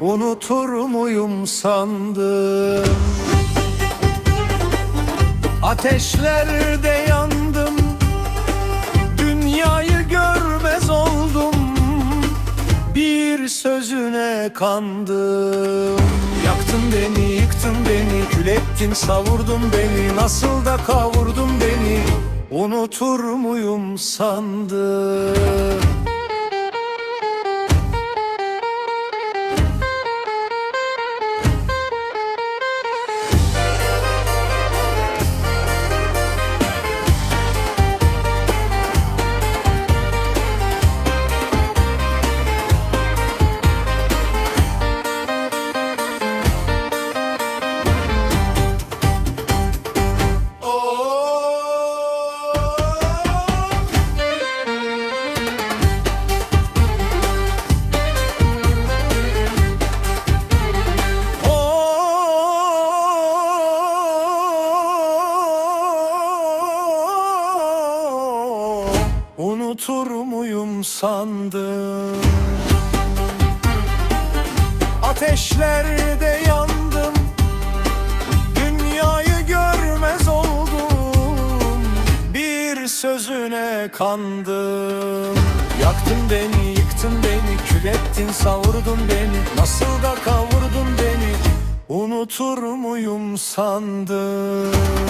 Unutur muyum sandım? Ateşlerde yandım. Dünyayı görmez oldum. Bir sözüne kandım. Yaktın beni, yıktın beni Kül ettin, savurdun beni. Nasıl da kavurdun beni? Unutur muyum sandım Unutur muyum sandım? Ateşlerde yandım. Dünyayı görmez oldum. Bir sözüne kandım. Yaktın beni, yıktın beni Kül ettin, savurdun beni. Nasıl da kavurdun beni? Unutur muyum sandım